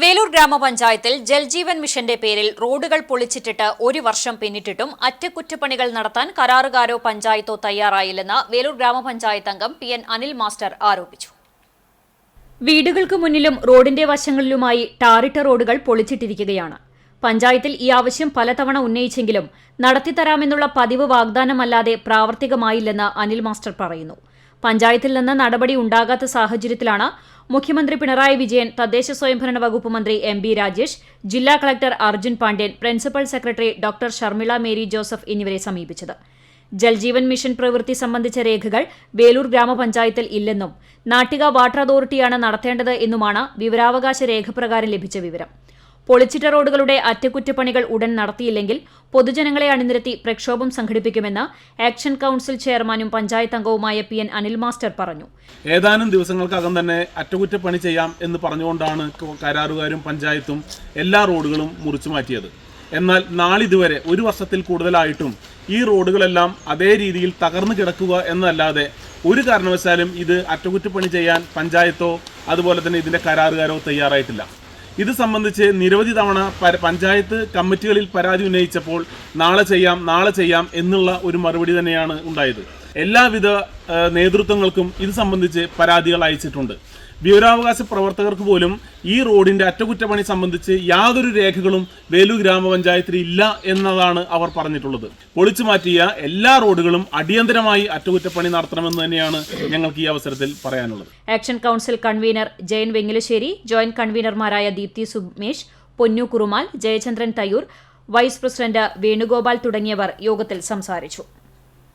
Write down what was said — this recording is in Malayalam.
വേലൂർ ഗ്രാമപഞ്ചായത്തിൽ ജൽജീവൻ മിഷന്റെ പേരിൽ റോഡുകൾ പൊളിച്ചിട്ടിട്ട് ഒരു വർഷം പിന്നിട്ടിട്ടും അറ്റകുറ്റപ്പണികൾ നടത്താൻ കരാറുകാരോ പഞ്ചായത്തോ തയ്യാറായില്ലെന്ന് വേലൂർ ഗ്രാമപഞ്ചായത്ത് അംഗം പി എൻ അനിൽ മാസ്റ്റർ ആരോപിച്ചു. വീടുകൾക്ക് മുന്നിലും റോഡിന്റെ വശങ്ങളിലുമായി ടാറിട്ട റോഡുകൾ പൊളിച്ചിട്ടിരിക്കുകയാണ്. പഞ്ചായത്തിൽ ഈ ആവശ്യം പലതവണ ഉന്നയിച്ചെങ്കിലും നടത്തിത്തരാമെന്നുള്ള പതിവ് വാഗ്ദാനമല്ലാതെ പ്രാവർത്തികമായില്ലെന്ന് അനിൽ മാസ്റ്റർ പറയുന്നു. പഞ്ചായത്തിൽ നിന്ന് നടപടി ഉണ്ടാകാത്ത സാഹചര്യത്തിലാണ് മുഖ്യമന്ത്രി പിണറായി വിജയൻ തദ്ദേശ സ്വയംഭരണ വകുപ്പ് മന്ത്രി എം ബി രാജേഷ് ജില്ലാ collector Arjun Pandian principal secretary doctor Sharmila Mary Joseph എന്നിവരെ സമീപിച്ചത്. ജൽജീവൻ മിഷൻ പ്രവൃത്തി സംബന്ധിച്ച രേഖകൾ വേലൂർ ഗ്രാമപഞ്ചായത്തിൽ ഇല്ലെന്നും നാട്ടിക വാട്ടർ അതോറിറ്റിയാണ് നടത്തേണ്ടത് എന്നുമാണ് വിവരാവകാശ രേഖപ്രകാരം ലഭിച്ച വിവരം. പൊളിച്ചിട്ട റോഡുകളുടെ അറ്റകുറ്റപ്പണികൾ ഉടൻ നടത്തിയില്ലെങ്കിൽ പൊതുജനങ്ങളെ അണിനിരത്തി പ്രക്ഷോഭം സംഘടിപ്പിക്കുമെന്ന് ആക്ഷൻ കൌൺസിൽ ചെയർമാനും പഞ്ചായത്ത് അംഗവുമായ പി എൻ അനിൽ മാസ്റ്റർ പറഞ്ഞു. ഏതാനും ദിവസങ്ങൾക്കകം തന്നെ അറ്റകുറ്റപ്പണി ചെയ്യാം എന്ന് പറഞ്ഞുകൊണ്ടാണ് കരാറുകാരും പഞ്ചായത്തും എല്ലാ റോഡുകളും മുറിച്ചു മാറ്റിയത്. എന്നാൽ നാളിതുവരെ ഒരു വർഷത്തിൽ കൂടുതലായിട്ടും ഈ റോഡുകളെല്ലാം അതേ രീതിയിൽ തകർന്നു കിടക്കുക എന്നല്ലാതെ ഒരു കാരണവശാലും ഇത് അറ്റകുറ്റപ്പണി ചെയ്യാൻ പഞ്ചായത്തോ അതുപോലെ തന്നെ ഇതിന്റെ കരാറുകാരോ തയ്യാറായിട്ടില്ല. ഇത് സംബന്ധിച്ച് നിരവധി തവണ പഞ്ചായത്ത് കമ്മിറ്റികളിൽ പരാതി ഉന്നയിച്ചപ്പോൾ നാളെ ചെയ്യാം നാളെ ചെയ്യാം എന്നുള്ള ഒരു മറുപടി തന്നെയാണ് ഉണ്ടായത്. എല്ലാവിധ നേതൃത്വങ്ങൾക്കും ഇത് സംബന്ധിച്ച് പരാതികൾ അയച്ചിട്ടുണ്ട്. വിവരാവകാശ പ്രവർത്തകർക്ക് പോലും ഈ റോഡിന്റെ അറ്റകുറ്റപ്പണി സംബന്ധിച്ച് യാതൊരു രേഖകളും വേലു ഗ്രാമപഞ്ചായത്തിൽ ഇല്ല എന്നതാണ് അവർ പറഞ്ഞിട്ടുള്ളത്. പൊളിച്ചു മാറ്റിയ എല്ലാ റോഡുകളും അടിയന്തരമായി അറ്റകുറ്റപ്പണി നടത്തണമെന്ന് തന്നെയാണ് ഞങ്ങൾക്ക് ഈ അവസരത്തിൽ പറയാനുള്ളത്. Action council convener Jayan Vengalassery joint കൺവീനർമാരായ Deepthi Sumesh Ponnu Kurumal Jayachandran Thayyur vice president Venugopal തുടങ്ങിയവർ യോഗത്തിൽ സംസാരിച്ചു.